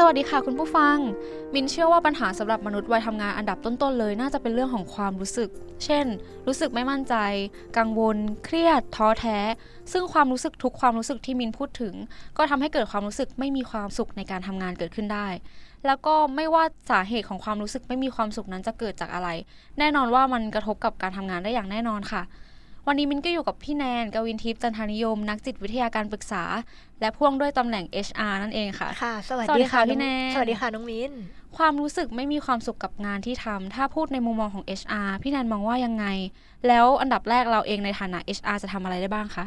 สวัสดีค่ะคุณผู้ฟัง มินเชื่อว่าปัญหาสำหรับมนุษย์วัยทำงานอันดับต้นๆเลย น่าจะเป็นเรื่องของความรู้สึก เช่น รู้สึกไม่มั่นใจ กังวล เครียด ท้อแท้ ซึ่งความรู้สึกทุกความรู้สึกที่มินพูดถึง ก็ทำให้เกิดความรู้สึกไม่มีความสุขในการทำงานเกิดขึ้นได้ แล้วก็ไม่ว่าสาเหตุของความรู้สึกไม่มีความสุขนั้นจะเกิดจากอะไร แน่นอนว่ามันกระทบกับการทำงานได้อย่างแน่นอนค่ะ วันนี้มินก็อยู่กับพี่แนนกวินทิพย์จันทานิยม นักจิตวิทยาการปรึกษา และพ่วงด้วยตำแหน่ง HR นั่นเองค่ะ ค่ะ สวัสสวัสดีดีค่ะค่ะพี่แนนสวัสดีค่ะน้องมิ้นความรู้สึกไม่มีความสุขกับงานที่ทำถ้าพูดในมุมมองของ HR พี่แนนมองว่ายังไง แล้วอันดับแรกเราเองในฐานะ HR จะทำอะไรได้บ้างคะ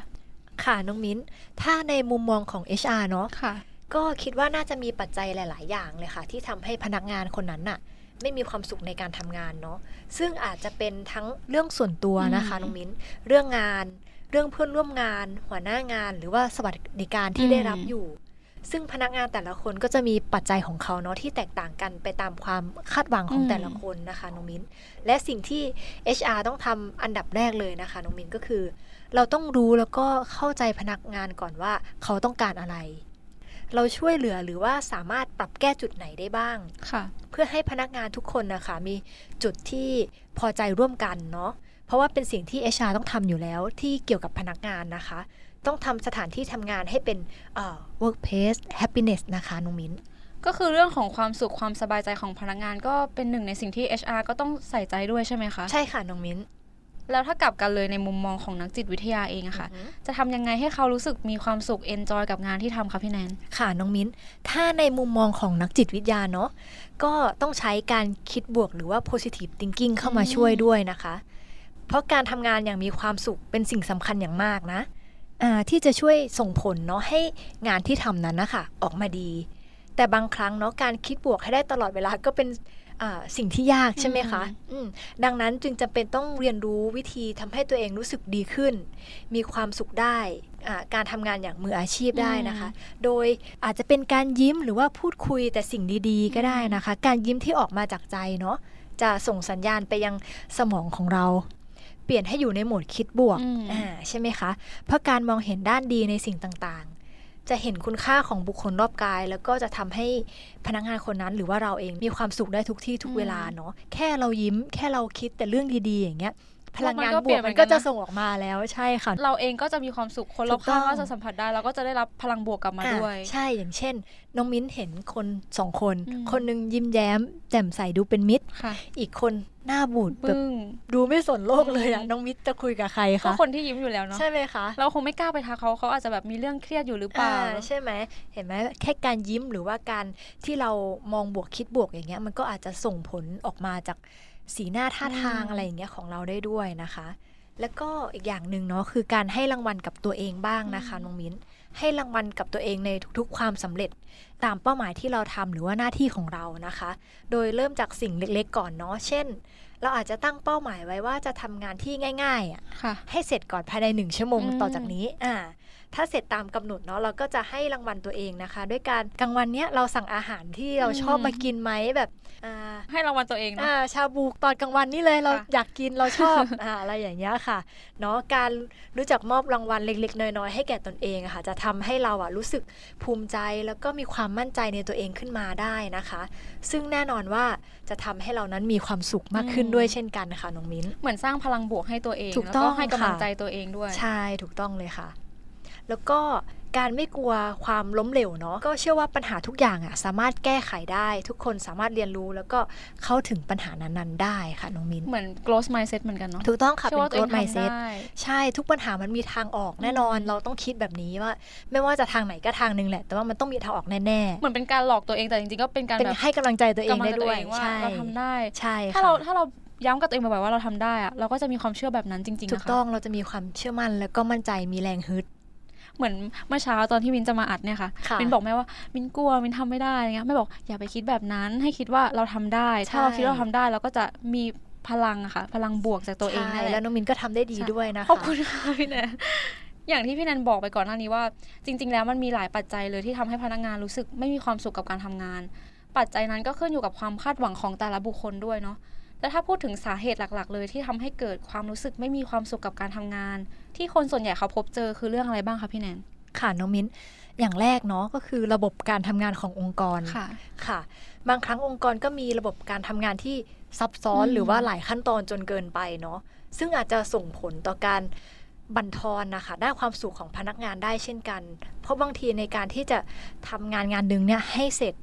ค่ะน้องมิ้น ถ้าในมุมมองของ HR เนาะค่ะก็คิดว่าน่าจะมีปัจจัยหลาย ๆ อย่างเลยค่ะ ที่ทำให้พนักงานคนนั้นน่ะ ไม่มีความสุขในการทำงานเนาะซึ่งอาจจะเป็นทั้งเรื่องส่วนตัวนะคะอืมน้องมิ้น เรื่องงาน เรื่องเพื่อนร่วมงาน หัวหน้างาน หรือว่าสวัสดิการที่อืมได้รับอยู่ ซึ่งพนักงานแต่ละคนก็จะมีปัจจัยของเขาเนาะที่แตกต่างกันไปตามความคาดหวังของแต่ละคนนะคะน้องมิ้น และสิ่งที่ HR ต้องทำอันดับแรกเลยนะคะน้องมิ้นก็คือ เราต้องรู้แล้วก็เข้าใจพนักงานก่อนว่าเขาต้องการอะไร เราช่วยเหลือหรือว่าสามารถปรับแก้จุดไหนได้บ้างค่ะ เพื่อให้พนักงานทุกคนนะคะ มีจุดที่พอใจร่วมกันเนาะเพราะว่าเป็นสิ่งที่ HR ต้องทำอยู่แล้วที่เกี่ยวกับพนักงานนะคะ ต้องทำสถานที่ทำงานให้เป็นเอ่อ workplace happiness นะคะน้องมิ้นก็คือเรื่องของความสุขความสบายใจของพนักงาน ก็เป็นหนึ่งในสิ่งที่ HR ก็ต้องใส่ใจด้วยใช่ไหมคะ ใช่ค่ะน้องมิ้น แล้วถ้ากลับกันเลยในมุมมองของนักจิตวิทยาเองอะค่ะอือหือจะทำยังไงให้เขารู้สึกมีความสุข enjoy กับงานที่ทำคะพี่แนน ค่ะน้องมิ้น ถ้าในมุมมองของนักจิตวิทยาเนาะก็ต้องใช้การคิดบวกหรือว่า positive thinking เข้ามาอืมช่วยด้วยนะคะ เพราะการทำงานอย่างมีความสุขเป็นสิ่งสำคัญอย่างมากนะอ่าที่จะช่วยส่งผลเนาะให้งานที่ทำนั้นนะคะออกมาดี แต่บางครั้งเนาะการคิดบวกให้ได้ตลอดเวลาก็เป็นอ่า สิ่งที่ยากใช่ไหมคะอืมดังนั้นจึงจำเป็นต้องเรียนรู้วิธีทำให้ตัวเองรู้สึกดีขึ้น มีความสุขได้อ่าการทำงานอย่างมืออาชีพได้นะคะ โดยอาจจะเป็นการยิ้มหรือว่าพูดคุยแต่สิ่งดีๆ ก็ได้นะคะ การยิ้มที่ออกมาจากใจเนาะจะส่งสัญญาณไปยังสมองของเรา เปลี่ยนให้อยู่ในโหมดคิดบวกอืมอ่าใช่ไหมคะ เพราะการมองเห็นด้านดีในสิ่งต่างๆ จะเห็นคุณค่าของบุคคลรอบกาย แล้วก็จะทำให้พนักงานคนนั้น หรือว่าเราเองมีความสุขได้ทุกที่ทุกเวลาเนาะแค่เรายิ้ม แค่เราคิดแต่เรื่องดีๆอย่างเงี้ย พลังงานมันก็บเปลี่วยกนเหมืมัอนนกัก็นจะนะส่งออกมาแล้วใช่ค่ะ เราเองก็จะมีความสุขคนรอบข้างถูกต้องก็จะสัมผัสได้เราก็จะได้รับพลังบวกกลับมาอะด้วย ใช่อย่างเช่น น้องมิ้นเห็นคนสองคนอืมคนหนึ่งยิ้มแย้ม แจ่มใสดูเป็นมิตรค่ะอีกคนหน้าบูดแบบปึ้งดูไม่สนโลกเลยอะอืมน้องมิตรจะคุยกับใครก็คะคนที่ยิ้มอยู่แล้วเนาะใช่ไหมคะเราคงไม่กล้าไปทักเขาเขาอาจจะแบบมีเรื่องเครียดอยู่หรือเปล่าอ่าใช่ไหมเห็นไหมแค่การยิ้มหรือว่าการที่เรามองบวกคิดบวกอย่างเงี้ยมันก็อาจจะส่งผลออกมาจาก สีหน้าท่าทางอืมอะไรอย่างเงี้ยของเราได้ด้วยนะคะ แล้วก็อีกอย่างหนึ่งเนาะคือการให้รางวัลกับตัวเองบ้างนะคะน้องมิ้นให้รางวัลกับตัวเองในทุกๆ ความสำเร็จ ตามเป้าหมายที่เราทำหรือว่าหน้าที่ของเรานะคะ โดยเริ่มจากสิ่งเล็กๆ ก่อนเนาะเช่น เราอาจจะตั้งเป้าหมายไว้ว่าจะทำงานที่ง่ายๆอะค่ะให้เสร็จก่อนภายในหนึ่งชั่วโมงอืมต่อจากนี้อ่า ถ้าเสร็จตามกำหนดเนาะเราก็จะให้รางวัลตัวเองนะคะ ด้วยการกลางวันเนี้ยเราสั่งอาหารที่เราชอบมากินไหมแบบอ่าให้รางวัลตัวเองเนาะอ่าชาบูตอนกลางวันนี่เลยเราค่ะอยากกินเราชอบอ่าอะไรอย่างเงี้ยค่ะเนาะการรู้จักมอบรางวัลเล็ก ๆ น้อยๆให้แก่ตนเองอะค่ะ จะทำให้เราอะรู้สึกภูมิใจแล้วก็มีความมั่นใจในตัวเองขึ้นมาได้นะคะ ซึ่งแน่นอนว่าจะทำให้เรานั้นมีความสุขมากขึ้นอืมด้วยเช่นกันค่ะน้องมิ้น เหมือนสร้างพลังบวกให้ตัวเองถูกแล้วต้ก็องให้กำลังค่ะใจตัวเองด้วย ใช่ถูกต้องเลยค่ะ แล้วก็การไม่กลัวความล้มเหลวเนาะก็เชื่อว่าปัญหาทุกอย่างอะสามารถแก้ไขได้ ทุกคนสามารถเรียนรู้แล้วก็เข้าถึงปัญหานั้นๆได้ค่ะน้องมิ้นเหมือน growth mindset เหมือนกันเนาะถูกต้องค่ะเชื่อเป็นว่าตัวเอง growth mindset ทำได้ใช่ทุกปัญหามันมีทางออกแน่นอนอืมเราต้องคิดแบบนี้ว่า ไม่ว่าจะทางไหนก็ทางหนึงแหละ แต่ว่ามันต้องมีทางออกแน่เหมือนเป็นการหลอกตัวเองแต่จริงๆก็เป็นการๆเป็นแบบให้กำลังใจตัวเองกำลัได้ใจตัด้วยเองว่าใช่เราทำได้ใช่ถ้าค่ะเราถ้าเราย้ำกับตัวเองบ่อยๆว่าเราทำได้อะเราก็จะมีความเชื่อแบบนั้นจริงๆถูนะกคะต้องเราจะมีความเชื่อมั่นแล้วก็มั่นใจมีแรงฮึด เหมือนเมื่อเช้าตอนที่มินจะมาอัดเนี่ยค่ะค่ะมินบอกแม่ว่ามินกลัวมินทำไม่ได้อะไรเงี้ยแม่บอกอย่าไปคิดแบบนั้นให้คิดว่าเราทำได้ ถ้าเราใช่คิดว่าเราทำได้เราก็จะมีพลังอะค่ะ พลังบวกจากตัวเองใช่นั่นแหแล้วละน้องมินก็ทำได้ดีใช่ด้วยนะคะขอบคุณค่ะพี่แนนอย่างที่พี่แนนบอกไปก่อนหน้านี้ว่า จริง ๆ แล้วมันมีหลายปัจจัยเลยที่ทำให้พนักงานรู้สึกไม่มีความสุขกับการทำงาน ปัจจัยนั้นก็ขึ้นอยู่กับความคาดหวังของแต่ละบุคคลด้วยเนาะแล้วถ้าพูดถึงสาเหตุหลัก ๆ เลยที่ทำให้เกิดความรู้สึกไม่มีความสุขกับการทำงานที่คนส่วนใหญ่เขาพบเจอคือเรื่องอะไรบ้างคะพี่แนนค่ะน้องมิ้นอย่างแรกเนาะก็คือระบบการทำงานขององค์กรค่ะค่ะ บางครั้งองค์กรก็มีระบบการทำงานที่ซับซ้อนอืมหรือว่าหลายขั้นตอนจนเกินไปเนาะซึ่งอาจจะส่งผลต่อการบั่นทอนนะคะได้านความสุขของพนักงานได้เช่นกัน เพราะบางทีในการที่จะทำงานงานหนึ่งเนี่ยให้เสร็จ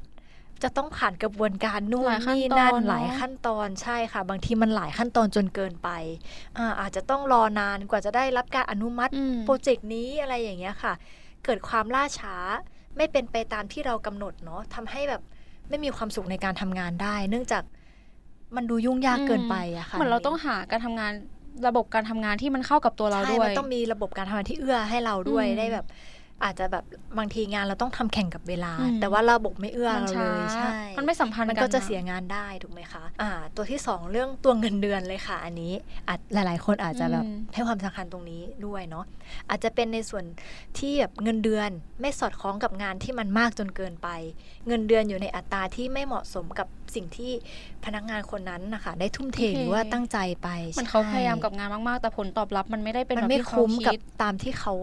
จะต้องผ่านกระบวนการนู่นหลายขั้นนี่ตอนนั่นเนอะหลายขั้นตอนใช่ค่ะ บางทีมันหลายขั้นตอนจนเกินไปอาอาจจะต้องรอนานกว่าจะได้รับการอนุมัติอืมโปรเจกต์นี้อะไรอย่างเงี้ยค่ะ เกิดความล่าช้าไม่เป็นไปตามที่เรากำหนดเนาะทำให้แบบไม่มีความสุขในการทำงานได้ เนื่องจากมันดูยุ่งยากเกินไปอะค่ะเหมือนเราต้องหาการทำงานระบบการทำงานที่มันเข้ากับตัวเราใช่ด้วยมันต้องมีระบบการทำงานที่เอื้อให้เราด้วยอืมได้แบบ อาจจะแบบบางทีงานเราต้องทำแข่งกับเวลาอืมแต่ว่าระบบไม่เอื้อมันเราช้าเลยใช่มันไม่สัมพันธ์มันกันก็จะนเสียงานได้ถูกไหมคะอ่าตัวที่สองเรื่องตัวเงินเดือนเลยค่ะ อันนี้อาจหลาย ๆ คนอาจจะแบบอืมให้ความสำคัญตรงนี้ด้วยเนาะอาจจะเป็นในส่วนที่แบบเงินเดือนไม่สอดคล้องกับงานที่มันมากจนเกินไป เงินเดือนอยู่ในอัตราที่ไม่เหมาะสมกับสิ่งที่พนักงานคนนั้นนะคะได้ทุ่มเทโอเคหรือว่าตั้งใจไปเหมันเขาใช่พยายามกับงานมาก ๆ แต่ผลตอบรับมันไม่ได้เป็นมัแบนบไม่ที่เขาคุ้มกับคิดตามที่เขา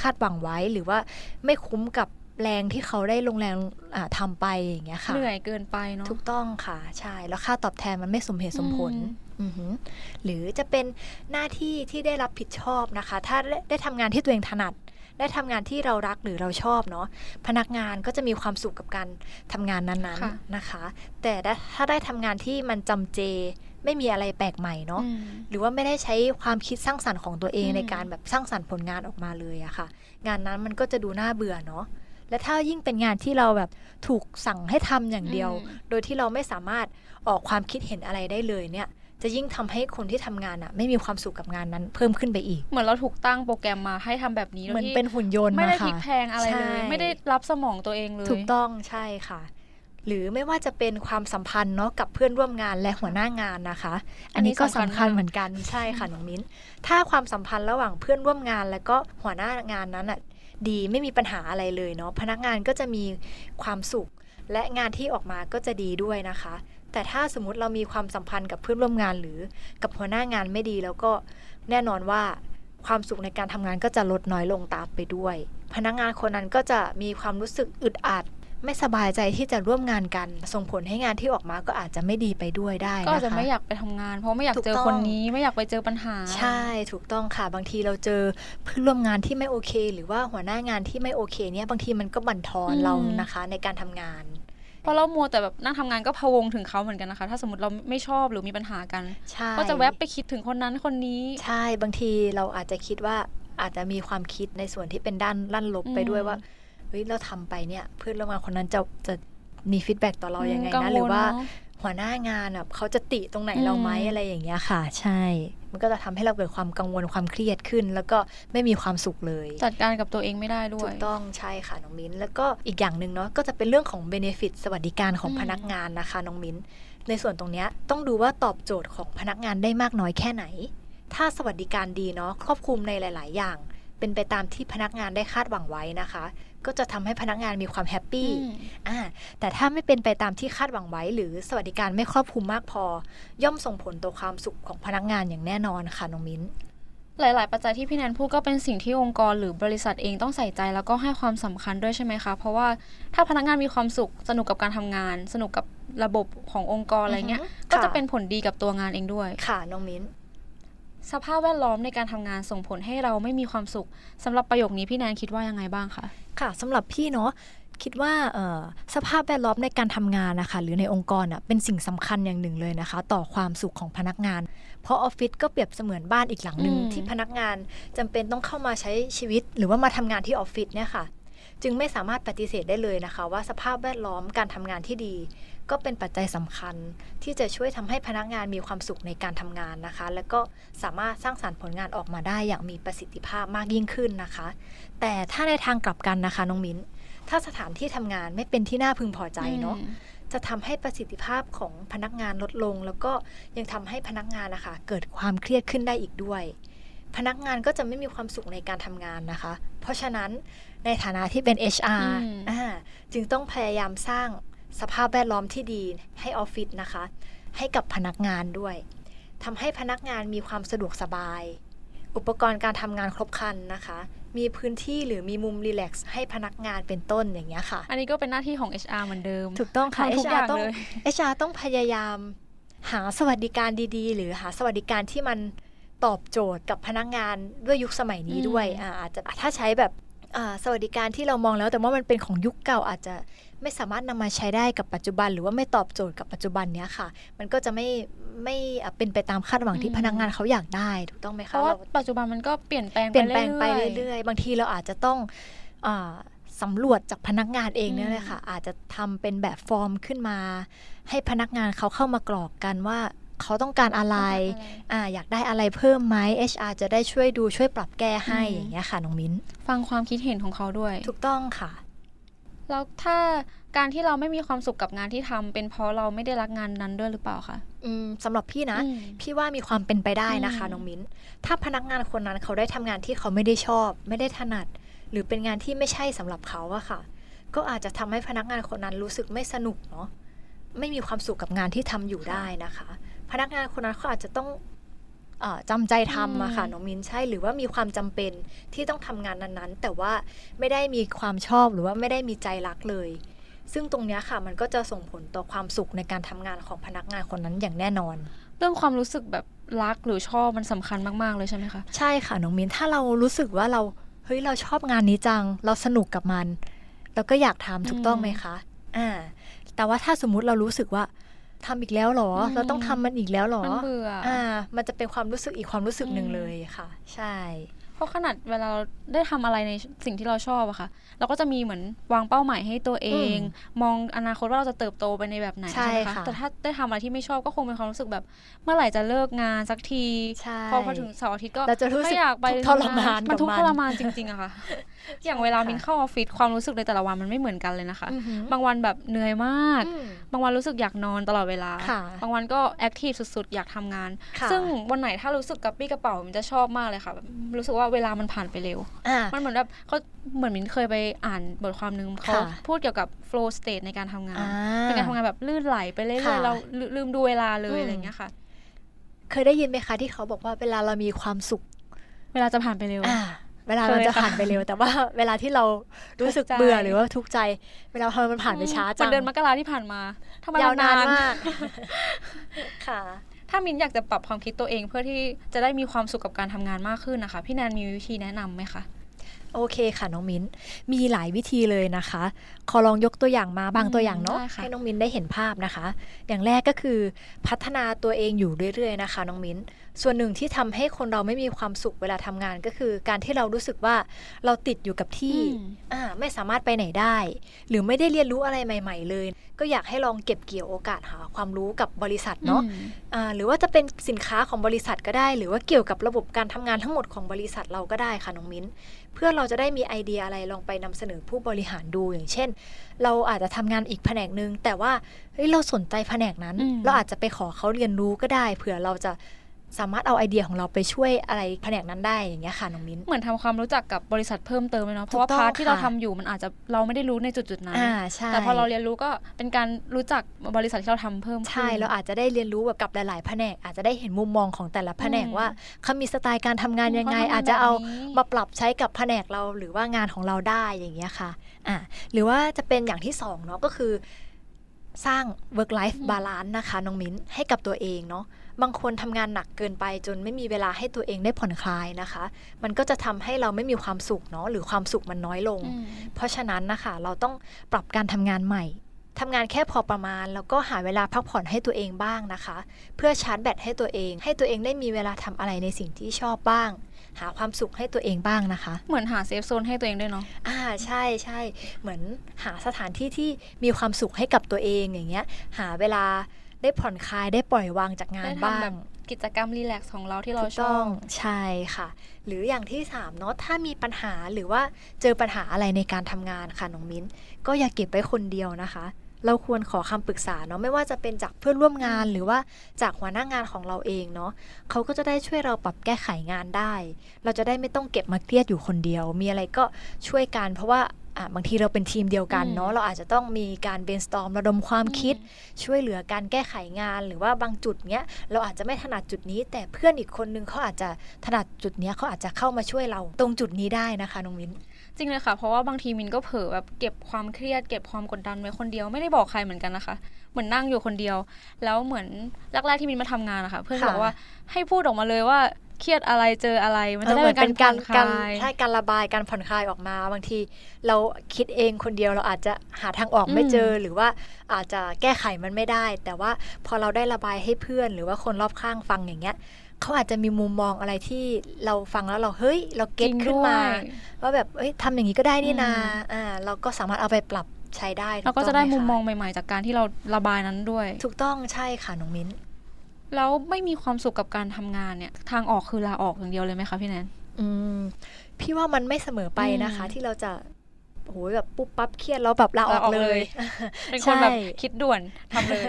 คาดหวังไว้หรือว่าไม่คุ้มกับแรงที่เขาได้ลงแรงอ่าทำไปอย่างเงี้ยค่ะเหนื่อยเกินไปเนาะถูกต้องค่ะใช่แล้วค่าตอบแทนมันไม่สมเหตุสมผลอืมอือหือหรือจะเป็นหน้าที่ที่ได้รับผิดชอบนะคะ ถ้าได้ได้ทำงานที่ตัวเองถนัด ได้ทำงานที่เรารักหรือเราชอบเนาะพนักงานก็จะมีความสุขกับการทำงานนั้นค่ะๆนะคะ แต่ถ้าได้ทำงานที่มันจำเจ ไม่มีอะไรแปลกใหม่เนาะอืมหรือว่าไม่ได้ใช้ความคิดสร้างสรรค์ของตัวเองอืมในการแบบสร้างสรรค์ผลงานออกมาเลยอะค่ะ งานนั้นมันก็จะดูน่าเบื่อเนาะและถ้ายิ่งเป็นงานที่เราแบบถูกสั่งให้ทำอย่างเดียวอืมโดยที่เราไม่สามารถออกความคิดเห็นอะไรได้เลยเนี่ย จะยิ่งทำให้คนที่ทำงานอะไม่มีความสุขกับงานนั้นเพิ่มขึ้นไปอีก เหมือนเราถูกตั้งโปรแกรมมาให้ทำแบบนี้โดยเหมือนที่เป็นหุ่นยนต์ไม่ได้นะคะพลิกแพลงอะไรเลยใช่ไม่ได้รับสมองตัวเองเลย ถูกต้องใช่ค่ะ หรือไม่ว่าจะเป็นความสัมพันธ์เนาะกับเพื่อนร่วมงานและหัวหน้างานนะคะ อันนี้ก็สำคัญเหมือนกันใช่ค่ะน้องมิ้น ถ้าความสัมพันธ์ระหว่างเพื่อนร่วมงาน และก็หัวหน้างานนั้นอะดีไม่มีปัญหาอะไรเลยเนาะพนักงานก็จะมีความสุข และงานที่ออกมาก็จะดีด้วยนะคะ แต่ถ้าสมมติเรามีความสัมพันธ์กับเพื่อนร่วมงานหรือกับหัวหน้างานไม่ดีแล้วก็แน่นอนว่าความสุขในการทำงานก็จะลดน้อยลงตามไปด้วย พนักงานคนนั้นก็จะมีความรู้สึกอึดอัด ไม่สบายใจที่จะร่วมงานกัน ส่งผลให้งานที่ออกมาก็อาจจะไม่ดีไปด้วยได้นะคะก็อาจจะไม่อยากไปทำงาน เพราะไม่อยากถูกเจอต้องคนนี้ไม่อยากไปเจอปัญหา ใช่ถูกต้องค่ะบางทีเราเจอเพื่อนร่วมงานที่ไม่โอเค หรือว่าหัวหน้างานที่ไม่โอเคเนี่ยบางทีมันก็บั่นทอนอืมเรานะคะในการทำงานเพราะเรามัวแต่แบบนั่งทำงานก็พะวงถึงเขาเหมือนกันนะคะ ถ้าสมมติเราไม่ชอบหรือมีปัญหากันใช่ก็จะแวบไปคิดถึงคนนั้นคนนี้ ใช่บางทีเราอาจจะคิดว่าอาจจะมีความคิดในส่วนที่เป็นด้านด้านลบไปด้วยอืมว่า เฮ้ยเราทำไปเนี่ย เพื่อนร่วมงานคนนั้นจะจะมีฟีดแบ็กต่อเรายังไงกันะวลหรือว่าเนะหัวหน้างานอะเขาจะติตรงไหนอืมเราไหมอะไรอย่างเงี้ยค่ะ ใช่ มันก็จะทำให้เราเกิดความกังวลความเครียดขึ้น แล้วก็ไม่มีความสุขเลย จัดการกับตัวเองไม่ได้ด้วถูยกต้องใช่ค่ะน้องมิ้น แล้วก็อีกอย่างหนึ่งเนาะก็จะเป็นเรื่องของเบเนฟิตสวัสดิการของอืมพนักงานนะคะน้องมิ้น ในส่วนตรงเนี้ยต้องดูว่าตอบโจทย์ของพนักงานได้มากน้อยแค่ไหน ถ้าสวัสดิการดีเนาะครอบคลุมในหลาย ๆ อย่าง เป็นไปตามที่พนักงานได้คาดหวังไว้นะคะ ก็จะทำให้พนักงานมีความแฮปปี้อืมอ่าแต่ถ้าไม่เป็นไปตามที่คาดหวังไว้ หรือสวัสดิการไม่ครอบคลุมมากพอ ย่อมส่งผลต่อความสุขของพนักงานอย่างแน่นอนค่ะน้องมิ้นหลาย ๆ ปัจจัยที่พี่แนนพูดก็เป็นสิ่งที่องค์กรหรือบริษัทเองต้องใส่ใจแล้วก็ให้ความสำคัญด้วยใช่ไหมคะ เพราะว่าถ้าพนักงานมีความสุขสนุกกับการทำงาน สนุกกับระบบขององค์กรอะไรเงี้ยอือฮึก็จะค่ะเป็นผลดีกับตัวงานเองด้วย ค่ะน้องมิ้น สภาพแวดล้อมในการทำงานส่งผลให้เราไม่มีความสุขสำหรับประโยคนี้พี่แนนคิดว่ายังไงบ้างคะค่ะสำหรับพี่เนาะคิดว่าเอ่อสภาพแวดล้อมในการทำงานนะคะหรือในองค์กรอะเป็นสิ่งสำคัญอย่างหนึ่งเลยนะคะ ต่อความสุขของพนักงาน เพราะออฟฟิศก็เปรียบเสมือนบ้านอีกหลังหนึ่งอืมที่พนักงานจำเป็นต้องเข้ามาใช้ชีวิต หรือว่ามาทำงานที่ออฟฟิศเนี่ยค่ะ จึงไม่สามารถปฏิเสธได้เลยนะคะ ว่าสภาพแวดล้อมการทำงานที่ดี ก็เป็นปัจจัยสำคัญ ที่จะช่วยทำให้พนักงานมีความสุขในการทำงานนะคะ และก็สามารถสร้างสรรค์ผลงานออกมาได้อย่างมีประสิทธิภาพมากยิ่งขึ้นนะคะ แต่ถ้าในทางกลับกันนะคะน้องมิ้น ถ้าสถานที่ทำงานไม่เป็นที่น่าพึงพอใจเนาะอืมจะทำให้ประสิทธิภาพของพนักงานลดลง แล้วก็ยังทำให้พนักงานนะคะเกิดความเครียดขึ้นได้อีกด้วย พนักงานก็จะไม่มีความสุขในการทำงานนะคะ เพราะฉะนั้นในฐานะที่เป็น HR อืมอ่าจึงต้องพยายามสร้างสภาพแวดล้อมที่ดีให้ออฟฟิศนะคะ ให้กับพนักงานด้วยทำให้พนักงานมีความสะดวกสบาย อุปกรณ์การทำงานครบครันนะคะ มีพื้นที่หรือมีมุมรีแลกซ์ให้พนักงานเป็นต้นอย่างเงี้ยค่ะ อันนี้ก็เป็นหน้าที่ของ HR เหมือนเดิม ถูกต้องค่ะ ทำทุกอย่า HR งต้อง เลย HR ต้องพยายามหาสวัสดิการดีๆ หรือหาสวัสดิการที่มัน ตอบโจทย์กับพนักงานด้วยยุคสมัยนี้ด้วยอืมอ่าอาจจะถ้าใช้แบบอ่าสวัสดิการที่เรามองแล้ว แต่ว่ามันเป็นของยุคเก่าอาจจะไม่สามารถนำมาใช้ได้กับปัจจุบัน หรือว่าไม่ตอบโจทย์กับปัจจุบันเนี้ยค่ะ มันก็จะไม่ไม่อะเป็นไปตามคาดหวังที่พนักงานเขาอยากได้ถูกต้องไหมเพคะราะว่าเราปัจจุบันมันก็เปลี่ยนแปลงเปลี่ยนแปลงไปอยๆเรื่อยๆบางทีเราอาจจะต้องอาสำรวจจากพนักงานเองอืมเนี่ยเลยค่ะอาจจะทำเป็นแบบฟอร์มขึ้นมา ให้พนักงานเขาเข้ามากรอกกันว่า เขาต้องการอะไรอ่าอยากได้อะไรเพิ่มไหม HR จะได้ช่วยดูช่วยปรับแก้ให้อย่างเงี้ยค่ะน้องมิ้น ฟังความคิดเห็นของเขาด้วย ถูกต้องค่ะ แล้วถ้าการที่เราไม่มีความสุขกับงานที่ทำเป็นเพราะเราไม่ได้รักงานนั้นด้วยหรือเปล่าคะอืมสำหรับพี่นะอืมพี่ว่ามีความเป็นไปได้นะคะอืมน้องมิ้น ถ้าพนักงานคนนั้นเขาได้ทำงานที่เขาไม่ได้ชอบ ไม่ได้ถนัด หรือเป็นงานที่ไม่ใช่สำหรับเขาอะค่ะ ก็อาจจะทำให้พนักงานคนนั้นรู้สึกไม่สนุกเนาะไม่มีความสุขกับงานที่ทำอยู่ได้นะคะ พนักงานคนนั้นเขาอาจจะต้องเออจำใจทำอะค่ะอืมน้องมิ้นใช่หรือว่ามีความจำเป็นที่ต้องทำงานนั้นๆ แต่ว่าไม่ได้มีความชอบหรือว่าไม่ได้มีใจรักเลย ซึ่งตรงเนี้ยค่ะมันก็จะส่งผลต่อความสุขในการทำงานของพนักงานคนนั้นอย่างแน่นอน เรื่องความรู้สึกแบบรักหรือชอบมันสำคัญมากๆเลยใช่ไหมคะใช่ค่ะน้องมินถ้าเรารู้สึกว่าเราเฮ้ยเราชอบงานนี้จัง เราสนุกกับมัน เราก็อยากทำถูกต้องไหมคะอ่าแต่ว่าถ้าสมมุติเรารู้สึกว่า ทำอีกแล้วเหรออืมเราต้องทำมันอีกแล้วเหรอมันเบื่อออ่า มันจะเป็นความรู้สึกอีกความรู้สึกหนึ่งอืมเลยค่ะ ใช่ เพราะขนาดเวลาเราได้ทำอะไรในสิ่งที่เราชอบอะค่ะ เราก็จะมีเหมือนวางเป้าหมายให้ตัวเอง มองอนาคตว่าเราจะเติบโตไปในแบบไหนใช่ใช่ไหมคะค่ะแต่ถ้าได้ทำอะไรที่ไม่ชอบก็คงเป็นความรู้สึกแบบ เมื่อไหร่จะเลิกงานสักทีใช่พอพอถึงเสาร์อาทิตย์ก็เราจะรู้สึกไม่อยากไปทุกข์ทรมานมันกับทุกข์มันทรมานจริงๆอะค่ะ อย่างเวลามินเข้าออฟฟิศความรู้สึกในแต่ละวันมันไม่เหมือนกันเลยนะคะอือหือบางวันแบบเหนื่อยมากอืมบางวันรู้สึกอยากนอนตลอดเวลาค่ะบางวันก็แอคทีฟสุดๆอยากทำงานค่ะซึ่งวันไหนถ้ารู้สึกกระปรี้กระเป๋ามันจะชอบมากเลยค่ะแบบรู้สึกว่าเวลามันผ่านไปเร็ว อ่า มันเหมือนแบบเขาเหมือนมินเคยไปอ่านบทความหนึ่งเขาค่ะพูดเกี่ยวกับ flow state ในการทำงาน อ่าเป็นการทำงานแบบลื่นไหลไปเรื่อยค่ะๆเราลืลืมดูเวลาเลยอืม อะไรอย่างเงี้ยค่ะ เคยได้ยินไหมคะที่เขาบอกว่าเวลาเรามีความสุข เวลาจะผ่านไปเร็ว อ่า เวลาเคยมันจะค่ะผ่านไปเร็ว แต่ว่าเวลาที่เรารู้สึกทุกข์ใจ เบื่อหรือว่าทุกข์ใจ เวลาทำไมมันผ่านไปช้าจัมันงเดือนมกราที่ผ่านมาทำไมยาวนานนานมาก ค่ะ ถ้ามินอยากจะปรับความคิดตัวเองเพื่อที่จะได้มีความสุขกับการทำงานมากขึ้นนะคะ พี่แนนมีวิธีแนะนำไหมคะ โอเคค่ะน้องมิ้น มีหลายวิธีเลยนะคะ ขอลองยกตัวอย่างมาบางอืมตัวอย่างเนาะได้ค่ะให้น้องมิ้นได้เห็นภาพนะคะ อย่างแรกก็คือพัฒนาตัวเองอยู่เรื่อยๆนะคะน้องมิ้น ส่วนหนึ่งที่ทำให้คนเราไม่มีความสุขเวลาทำงาน ก็คือ การที่เรารู้สึกว่าเราติดอยู่กับที่อืมอ่าไม่สามารถไปไหนได้ หรือไม่ได้เรียนรู้อะไรใหม่ ๆ เลย ก็อยากให้ลองเก็บเกี่ยวโอกาสหาความรู้กับบริษัทเนาะอืมอ่าหรือว่าจะเป็นสินค้าของบริษัทก็ได้ หรือว่าเกี่ยวกับระบบการทำงานทั้งหมดของบริษัทเราก็ได้ค่ะน้องมิ้น เพื่อเราจะได้มีไอเดียอะไรลองไปนำเสนอผู้บริหารดูอย่างเช่น เราอาจจะทำงานอีกแผนกหนึ่งแต่ว่าเฮ้ยเราสนใจแผนกนั้นอืมเราอาจจะไปขอเขาเรียนรู้ก็ได้ เผื่อเราจะ สามารถเอาไอเดียของเราไปช่วยอะไรแผนกนั้นได้อย่างเงี้ยค่ะน้องมิ้นเหมือนทำความรู้จักกับบริษัทเพิ่มเติมเลยเนาะเพราะว่าถูกต้องพาร์ทที่เราค่ะทำอยู่มันอาจจะเราไม่ได้รู้ในจุดๆนั้นอ่าใช่แต่พอเราเรียนรู้ก็เป็นการรู้จักบริษัทที่เราทำเพิ่มขึ้นใช่เราอาจจะได้เรียนรู้แบบกับหลาย ๆ แผนกอาจจะได้เห็นมุมมองของแต่ละแผนกอืมว่าเขามีสไตล์การทำงานยังไงเขาทำงานอาจจะเอาแบบนี้มาปรับใช้กับแผนกเราหรือว่างานของเราได้อย่างเงี้ยค่ะอะหรือว่าจะเป็นอย่างที่สองเนาะก็คือสร้าง work life อืม balance นะคะน้องมิ้นให้กับตัวเองเนาะ บางคนทำงานหนักเกินไป จนไม่มีเวลาให้ตัวเองได้ผ่อนคลายนะคะ มันก็จะทำให้เราไม่มีความสุขเนาะหรือความสุขมันน้อยลงอืมเพราะฉะนั้นนะคะเราต้องปรับการทำงานใหม่ทำงานแค่พอประมาณ แล้วก็หาเวลาพักผ่อนให้ตัวเองบ้างนะคะ เพื่อชาร์จแบตให้ตัวเอง ให้ตัวเองได้มีเวลาทำอะไรในสิ่งที่ชอบบ้าง หาความสุขให้ตัวเองบ้างนะคะ เหมือนหาเซฟโซนให้ตัวเองด้วยเนาะอ่าใช่ใช่เหมือนหาสถานที่ที่มีความสุขให้กับตัวเองอย่างเงี้ย หาเวลา ได้ผ่อนคลายได้ปล่อยวางจากงานได้บ้าทำแบงบกิจกรรมรีแลกซ์ของเราที่เราถูกชต้ออบงใช่ค่ะ หรืออย่างที่สามเนาะถ้ามีปัญหาหรือว่าเจอปัญหาอะไรในการทำงานค่ะน้องมิ้น ก็อย่าเก็บไว้คนเดียวนะคะ เราควรขอคำปรึกษาเนาะไม่ว่าจะเป็นจากเพื่อนร่วมงานหรือว่าจากหัวหน้างานของเราเองเนาะเขาก็จะได้ช่วยเราปรับแก้ไขงานได้ เราจะได้ไม่ต้องเก็บมาเครียดอยู่คนเดียว มีอะไรก็ช่วยกันเพราะว่าอะ บางทีเราเป็นทีมเดียวกันอืมเนาะเราอาจจะต้องมีการ brainstorm ระดมความคิด ช่วยเหลือการแก้ไขงาน หรือว่าบางจุดเนี้ยเราอาจจะไม่ถนัดจุดนี้ แต่เพื่อนอีกคนนึงเขาอาจจะถนัดจุดเนี้ยเขาอาจจะเข้ามาช่วยเราตรงจุดนี้ได้นะคะน้องมิ้นจริงเลยค่ะ เพราะว่าบางทีมินก็เผลอแบบเก็บความเครียดเก็บความกดดันไว้คนเดียวไม่ได้บอกใครเหมือนกันนะคะ เหมือนนั่งอยู่คนเดียว แล้วเหมือนแรกๆที่มินมาทำงานนะคะเพื่อนก็ค่ะบอกว่าให้พูดออกมาเลยว่า เครียดอะไรเจออะไร มันจะได้เออหมืเป็นการอนผ่อนคการลายใช่การระบายการผ่อนคลายออกมา บางทีเราคิดเองคนเดียวเราอาจจะหาทางออกไม่เจอหรือว่าอาจจะแก้ไขมันไม่ได้ แต่ว่าพอเราได้ระบายให้เพื่อน หรือว่าคนรอบข้างฟังอย่างเงี้ยเขาอาจจะมีมุมมองอะไรที่เราฟังแล้วเราเฮ้ย เราเก็ตจริงขึ้นมาด้วยว่าแบบเอ้ยทำอย่างนี้ก็ได้นี่นาอืมอ่าเราก็สามารถเอาไปปรับใช้ได้เราก็ถูจะต้ได้หมุมคมองใหม่ ๆ จากการที่เราระบายนั้นด้วย ถูกต้องใช่ค่ะน้องมิ้น แล้วไม่มีความสุขกับการทำงานเนี่ย ทางออกคือลาออกอย่างเดียวเลยไหมคะพี่แนนอืมพี่ว่ามันไม่เสมอไปนะคะอืมที่เราจะโอ้โหแบบปุ๊บปั๊บเครียดแล้วแบบลาออกลาออกเลเลยยเป็นคนแบบใช่คิดด่วนทำเลย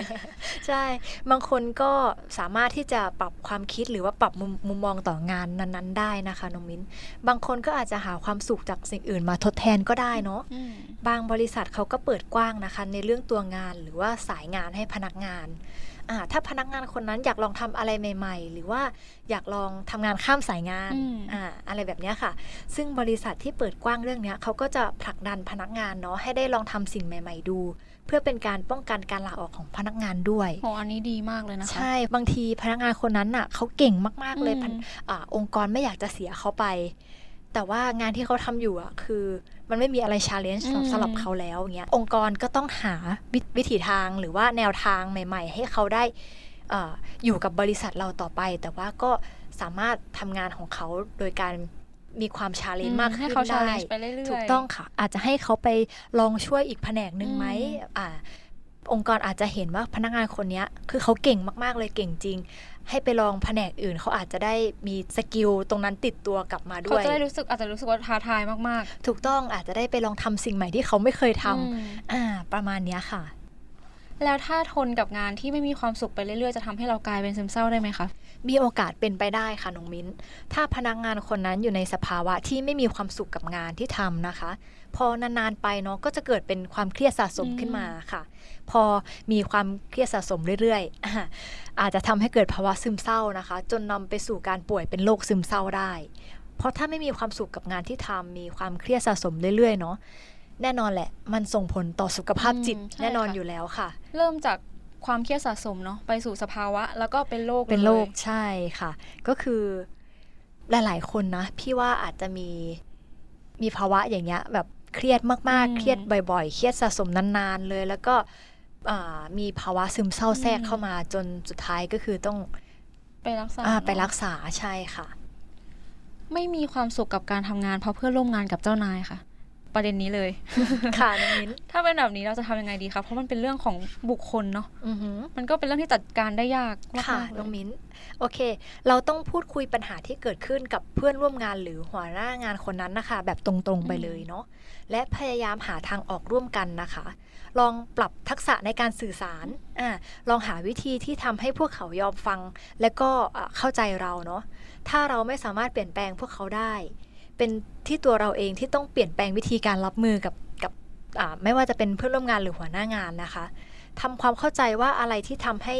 ใช่ บางคนก็สามารถที่จะปรับความคิดหรือว่าปรับมุมมุมมองต่องานนั้น ๆ ได้นะคะน้องมิ้น บางคนก็อาจจะหาความสุขจากสิ่งอื่นมาทดแทนก็ได้เนาะอืมบางบริษัทเขาก็เปิดกว้างนะคะ ในเรื่องตัวงานหรือว่าสายงานให้พนักงานอ่า ถ้าพนักงานคนนั้นอยากลองทำอะไรใหม่ ๆ หรือว่าอยากลองทำงานข้ามสายงานอืมอ่าอะไรแบบเนี้ยค่ะ ซึ่งบริษัทที่เปิดกว้างเรื่องเนี้ยเขาก็จะผลักดันพนักงานเนาะให้ได้ลองทำสิ่งใหม่ ๆ ดู เพื่อเป็นการป้องกันการลาออกของพนักงานด้วยโหอันนี้ดีมากเลยนะคะใช่บางทีพนักงานคนนั้นน่ะเขาเก่งมากๆเลยอืมพันอาองค์กรไม่อยากจะเสียเขาไป แต่ว่างานที่เขาทำอยู่อะคือ มันไม่มีอะไรชาเลนจ์อืมสำหรับเขาแล้วอย่างเงี้ยองค์กรก็ต้องหาวิวิถีทางหรือว่าแนวทางใหม่ ๆ ให้เขาได้เอ่ออยู่กับบริษัทเราต่อไป แต่ว่าก็สามารถทำงานของเขาโดยการมีความชาเลนจ์มากให้ขึ้นเขาชาเลได้นจ์ไปเรื่อยๆถูกต้องค่ะ อาจจะให้เขาไปลองช่วยอีกแผนกหนึ่งไหมอืมอ่าองค์กรอาจจะเห็นว่าพนักงานคนเนี้ยคือเขาเก่งมาก ๆ เลยเก่งจริง ให้ไปลองแผนกอื่นเขาอาจจะได้มีสกิลตรงนั้นติดตัวกลับมาด้เขาวยจะได้รู้สึกอาจจะรู้สึกว่าท้าทายมากถูกต้องอาจจะได้ไปลองทำสิ่งใหม่ที่เขาไม่เคยๆทำอืมอ่าประมาณเนี้ยค่ะ แล้วถ้าทนกับงานที่ไม่มีความสุขไปเรื่อยๆ จะทำให้เรากลายเป็นซึมเศร้าได้ไหมคะ มีโอกาสเป็นไปได้ค่ะน้องมิ้น ถ้าพนักงานคนนั้นอยู่ในสภาวะที่ไม่มีความสุขกับงานที่ทำนะคะ พอนานๆไปเนาะก็จะเกิดเป็นความเครียดสะสมขึ้นมาค่ะ พอมีความเครียดสะสมเรื่อยๆ อาอาจจะทำให้เกิดภาวะซึมเศร้านะคะ จนนำไปสู่การป่วยเป็นโรคซึมเศร้าได้ เพราะถ้าไม่มีความสุขกับงานที่ทำมีความเครียดสะสมเรื่อยๆ เนาะ แน่นอนแหละ มันส่งผลต่อสุขภาพจิตอืมใช่แน่นอนค่ะอยู่แล้วค่ะ เริ่มจากความเครียดสะสมเนาะไปสู่สภาวะ แล้วก็เป็นโรคเป็นโรคลยใช่ค่ะ ก็คือหลาย ๆ คนนะ พี่ว่าอาจจะมีมีภาวะอย่างเงี้ย แบบเครียดมากอืมๆเครียดบ่อย ๆ เครียดสะสมนานๆเลย แล้วก็อ่ามีภาวะซึมเศร้าแทรกอืมเข้ามาจนสุดท้ายก็คือต้องไปรักษาอ่าไปเนอะรักษาใช่ค่ะ ไม่มีความสุขกับการทำงานเพราะเพื่อนร่วมงานกับเจ้านายค่ะ ประเด็นนี้เลยค่ะน้องมิ้นถ้าเป็นแบบนี้เราจะทำยังไงดีคะเพราะมันเป็นเรื่องของบุคคลเนาะอือหือมันก็เป็นเรื่องที่จัดการได้ยากมากค่ะๆเลน้องยมิ้นโอเค เราต้องพูดคุยปัญหาที่เกิดขึ้นกับเพื่อนร่วมงานหรือหัวหน้างานคนนั้นนะคะ แบบตรงๆไปเลยเนาะและพยายามหาทางออกร่วมกันนะคะ ลองปรับทักษะในการสื่อสารอ่าลองหาวิธีที่ทำให้พวกเขายอมฟัง และก็อ่าเข้าใจเราเนาะถ้าเราไม่สามารถเปลี่ยนแปลงพวกเขาได้ เป็นที่ตัวเราเองที่ต้องเปลี่ยนแปลงวิธีการรับมือกับกับอ่าไม่ว่าจะเป็นเพื่อนร่วมงานหรือหัวหน้างานนะคะทำความเข้าใจว่าอะไรที่ทำให้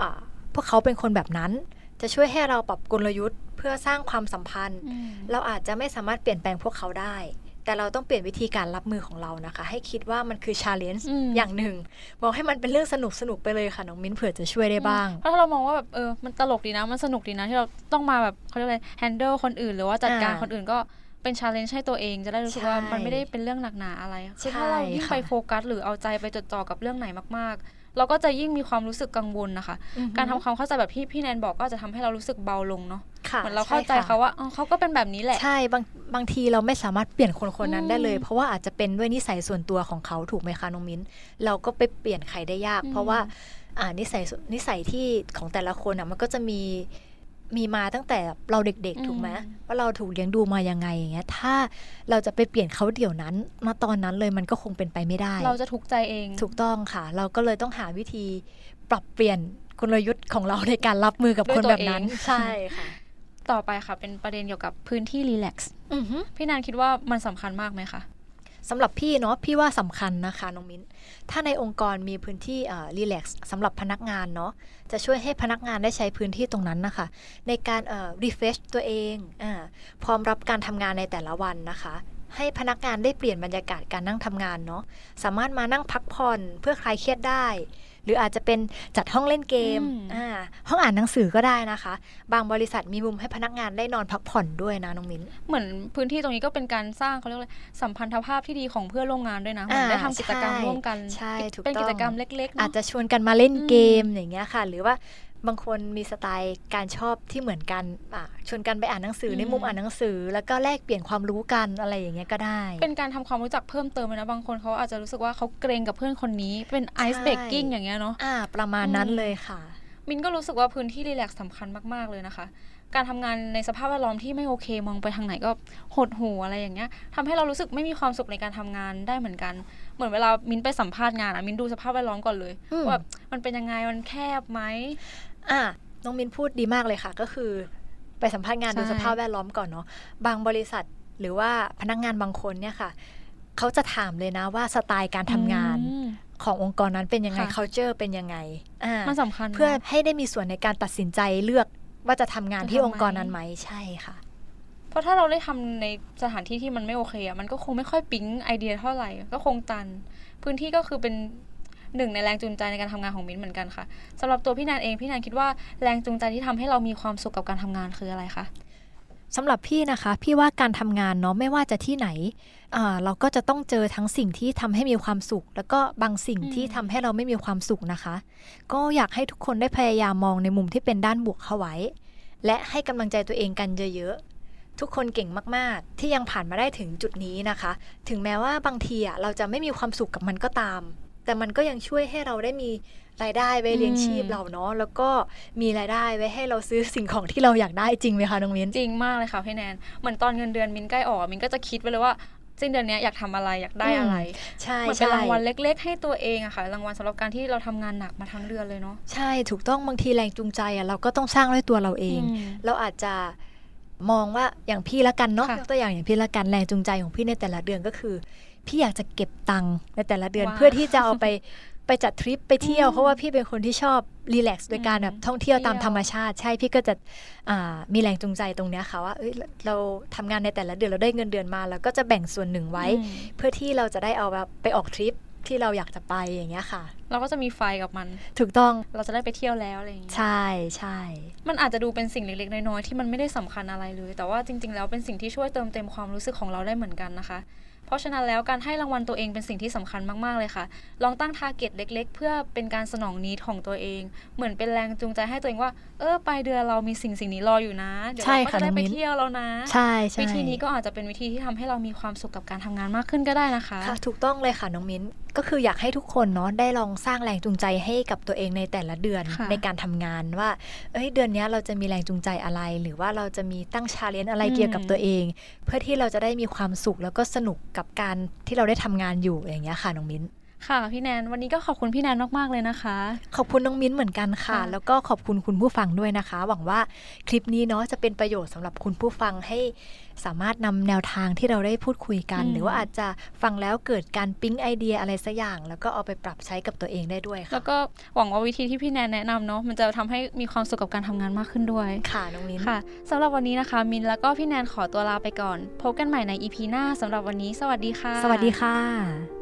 อ่าพวกเขาเป็นคนแบบนั้น จะช่วยให้เราปรับกลยุทธ์ เพื่อสร้างความสัมพันธ์อืมเราอาจจะไม่สามารถเปลี่ยนแปลงพวกเขาได้ แต่เราต้องเปลี่ยนวิธีการรับมือของเรานะคะ ให้คิดว่ามันคือชาเลนจ์อืมอย่างหนึ่งบอกให้มันเป็นเรื่องสนุกสนุกๆไปเลยค่ะน้องมิ้นเผื่อจะช่วยได้บ้างเพราะถ้าเรามองว่าแบบเออมันตลกดีนะมันสนุกดีนะที่เราต้องมาแบบเขาเรียกอะไร handle คนอื่น หรือว่าจัดการอ่าคนอื่นก็เป็น challenge ให้ตัวเองจะได้รู้สึกว่าใช่มันไม่ได้เป็นเรื่องหนักหนาอะไรคือใช่ถ้าเรายิ่งค่ะไปโฟกัสหรือเอาใจไปจดจ่อกับเรื่องไหนมากๆ เราก็จะยิ่งมีความรู้สึกกังวลนะคะอือฮึการทำความเข้าใจแบบที่พี่แนนบอกก็จะทำให้เรารู้สึกเบาลงเนาะค่ะเหมือนเราเข้าใจช่ค่ะเขาว่าอ๋อเขาก็เป็นแบบนี้แหละ ใช่บางบางทีเราไม่สามารถเปลี่ยนคนคนนั้นอืมได้เลย เพราะว่าอาจจะเป็นด้วยนิสัยส่วนตัวของเขาถูกไหมคะน้องมิ้น เราก็ไปเปลี่ยนใครได้ยากอืมเพราะว่าอ่านิสัยส่วนนิสัยที่ของแต่ละคนอะมันก็จะมี มีมาตั้งแต่เราเด็กๆ ถูกไหมว่าเราถูกเลี้ยงดูมายังไงอย่างเงี้ยถ้าเราจะไปเปลี่ยนเขาเดี๋ยวนั้นมาตอนนั้นเลยมันก็คงเป็นไปไม่ได้ เราจะทุกข์ใจเอง ถูกต้องค่ะ เราก็เลยต้องหาวิธีปรับเปลี่ยนกลยุทธ์ของเราในการรับมือกับด้วยคนตัวแบบนั้นเองใช่ค่ะต่อไปค่ะ เป็นประเด็นเกี่ยวกับพื้นที่รีแลกซ์อือฮึพี่แนนคิดว่ามันสำคัญมากไหมคะ สำหรับพี่เนาะพี่ว่าสำคัญนะคะน้องมิ้น ถ้าในองค์กรมีพื้นที่รีแลกซ์สำหรับพนักงานเนาะจะช่วยให้พนักงานได้ใช้พื้นที่ตรงนั้นนะคะ ในการเอ่อรีเฟชตัวเองอาพร้อมรับการทำงานในแต่ละวันนะคะ ให้พนักงานได้เปลี่ยนบรรยากาศการนั่งทำงานเนาะสามารถมานั่งพักผ่อนเพื่อคลายเครียดได้ หรืออาจจะเป็นจัดห้องเล่นเกมอืมอ่าห้องอ่านหนังสือก็ได้นะคะ บางบริษัทมีมุมให้พนักงานได้นอนพักผ่อนด้วยนะน้องมิ้น เหมือนพื้นที่ตรงนี้ก็เป็นการสร้างเขาเรียกว่าอะไรสัมพันธภาพที่ดีของเพื่อนร่วมงานด้วยนะเหมือนอ่าได้ทำกิจกรรมใช่ร่วมกันใช่ถูกเป็นต้องกิจกรรมเล็กๆเนอาจอะจะชวนกันมาเล่นอืมเกมอย่างเงี้ยค่ะ หรือว่า บางคนมีสไตล์การชอบที่เหมือนกันอะชวนกันไปอ่านหนังสือในมุมอ่านหนังสือ แล้วก็แลกเปลี่ยนความรู้กันอะไรอย่างเงี้ยก็ได้ เป็นการทำความรู้จักเพิ่มเติมเลยนะบางคนเขาอาจจะรู้สึกว่าเขาเกรงกับเพื่อนคนนี้เป็นไอซ์เบรกกิ้งอย่างเงี้ยเนาะอ่า ประมาณนั้นอืมเลยค่ะ มินก็รู้สึกว่าพื้นที่รีแลกซ์สำคัญมาก ๆ เลยนะคะ การทำงานในสภาพแวดล้อมที่ไม่โอเค มองไปทางไหนก็หดหูอะไรอย่างเงี้ยทำให้เรารู้สึกไม่มีความสุขในการทำงานได้เหมือนกันเหมือนเวลามินไปสัมภาษณ์งานอะมินดูสภาพแวดล้อมก่อนเลยอืมว่าแบบมันเป็นยังไงมันแคบไหม อะน้องมินพูดดีมากเลยค่ะ ก็คือไปสัมภาษณ์งานใช่ดูสภาพแวดล้อมก่อนเนาะบางบริษัทหรือว่าพนักงานบางคนเนี่ยค่ะเขาจะถามเลยนะว่าสไตล์การทำงานอืมขององค์กรนั้นเป็นยังไงค่ะ culture เป็นยังไงอ่ามันสำคัญนะเพื่อให้ได้มีส่วนในการตัดสินใจเลือกว่าจะทำงานจะที่ทำองค์กรไหมนั้นไหมใช่ค่ะ เพราะถ้าเราได้ทำในสถานที่ที่มันไม่โอเคอะมันก็คงไม่ค่อยปิ๊งไอเดียเท่าไหร่ ก็คงตัน พื้นที่ก็คือเป็น หนึ่งในแรงจูงใจในการทำงานของมิ้นเหมือนกันค่ะสำหรับตัวพี่แนนเองพี่แนนคิดว่าแรงจูงใจที่ทำให้เรามีความสุขกับการทำงานคืออะไรคะสำหรับพี่นะคะ พี่ว่าการทำงานเนาะไม่ว่าจะที่ไหนอ่าเราก็จะต้องเจอทั้งสิ่งที่ทำให้มีความสุข แล้วก็บางสิ่งอืมที่ทำให้เราไม่มีความสุขนะคะ ก็อยากให้ทุกคนได้พยายามมองในมุมที่เป็นด้านบวกเข้าไว้ และให้กำลังใจตัวเองกันเยอะๆทุกคนเก่งมากๆ ที่ยังผ่านมาได้ถึงจุดนี้นะคะ ถึงแม้ว่าบางทีอะเราจะไม่มีความสุขกับมันก็ตาม แต่มันก็ยังช่วยให้เราได้มีรายได้ไว้เลี้ยงชีพอืมเราเนาะแล้วก็มีรายได้ไว้ให้เราซื้อสิ่งของที่เราอยากได้จริงไหมคะน้องมิ้นจริงมากเลยค่ะพี่แนนเหมือนตอนเงินเดือนมินใกล้ออกมินก็จะคิดไว้เลยว่าสิ้นเดือนเนี้ยอยากทำอะไรอยากได้อะไรใช่เหมือนเป็นใช่รางวัลเล็ก ๆ ให้ตัวเองอะค่ะรางวัลสำหรับการที่เราทำงานหนักมาทั้งเดือนเลยเนาะใช่ถูกต้องบางทีแรงจูงใจอะเราก็ต้องสร้างด้วยตัวเราเองอืมเราอาจจะมองว่าอย่างพี่ละกันเนาะค่ะยกตัวอย่างอย่างพี่ละกันแรงจูงใจของพี่ในแต่ละเดือนก็คือ พี่อยากจะเก็บตังค์ในแต่ละเดือนว้าว เพื่อที่จะเอาไปไปจัดทริปไปเที่ยวอืมเพราะว่าพี่เป็นคนที่ชอบรีแลกซ์โดยการแบบท่องเที่ยวตามเที่ยวธรรมชาติ ใช่พี่ก็จะอ่ามีแรงจูงใจตรงเนี้ยค่ะว่าเอ้ยเราทำงานในแต่ละเดือนเราได้เงินเดือนมาเราก็จะแบ่งส่วนหนึ่งไว้ อืมเพื่อที่เราจะได้เอาแบบไปออกทริปที่เราอยากจะไปอย่างเงี้ยค่ะ เราก็จะมีไฟกับมัน ถูกต้องเราจะได้ไปเที่ยวแล้วอะไรอย่างเงี้ยใช่ใช่ มันอาจจะดูเป็นสิ่งเล็กๆ น้อยๆที่มันไม่ได้สำคัญอะไรเลย แต่ว่าจริงๆ แล้วเป็นสิ่งที่ช่วยเติมเต็มความรู้สึกของเราได้เหมือนกันนะคะ เพราะฉะนั้นแล้วการให้รางวัลตัวเองเป็นสิ่งที่สำคัญมาก ๆ เลยค่ะ ลองตั้งทาร์เก็ตเล็ก ๆ เพื่อเป็นการสนองนีดของตัวเอง เหมือนเป็นแรงจูงใจให้ตัวเองว่า เออปลายเดือนเรามีสิ่งสิ่งนี้รออยู่นะ เดี๋ยวใช่เราก็ค่ะจะได้น้องไปมิ้นเที่ยวแล้วนะใช่ใช่วิธีนี้ก็อาจจะเป็นวิธีที่ทำให้เรามีความสุขกับการทำงานมากขึ้นก็ได้นะคะ ค่ะ ถูกต้องเลยค่ะน้องมิ้น ก็คืออยากให้ทุกคนเนาะได้ลองสร้างแรงจูงใจให้กับตัวเองในแต่ละเดือนค่ะในการทำงานว่า เอ้ยเดือนเนี้ยเราจะมีแรงจูงใจอะไร หรือว่าเราจะมีตั้งชาเลนจ์อะไรอืมเกี่ยวกับตัวเอง เพื่อที่เราจะได้มีความสุขแล้วก็สนุกกับการที่เราได้ทำงานอยู่อย่างเงี้ยค่ะน้องมิ้น ค่ะพี่แนนวันนี้ก็ขอบคุณพี่แนนมาก ๆ เลยนะคะ ขอบคุณน้องมิ้นเหมือนกันค่ะค่ะแล้วก็ขอบคุณคุณผู้ฟังด้วยนะคะ หวังว่าคลิปนี้เนาะจะเป็นประโยชน์สำหรับคุณผู้ฟังให้สามารถนำแนวทางที่เราได้พูดคุยกันอืมหรือว่าอาจจะฟังแล้วเกิดการปิ๊งไอเดียอะไรสักอย่าง แล้วก็เอาไปปรับใช้กับตัวเองได้ด้วยแล้ค่ะวก็หวังว่าวิธีที่พี่แนนแนะนำเนาะมันจะทำให้มีความสุขกับการทำงานมากขึ้นด้วยค่ะน้องมิ้นค่ะสำหรับวันนี้นะคะ มินแล้วก็พี่แนนขอตัวลาไปก่อนพบกันใหม่ใน EP หน้าสำหรับวันนี้ สวัสดีค่ะ สวัสดีค่ะ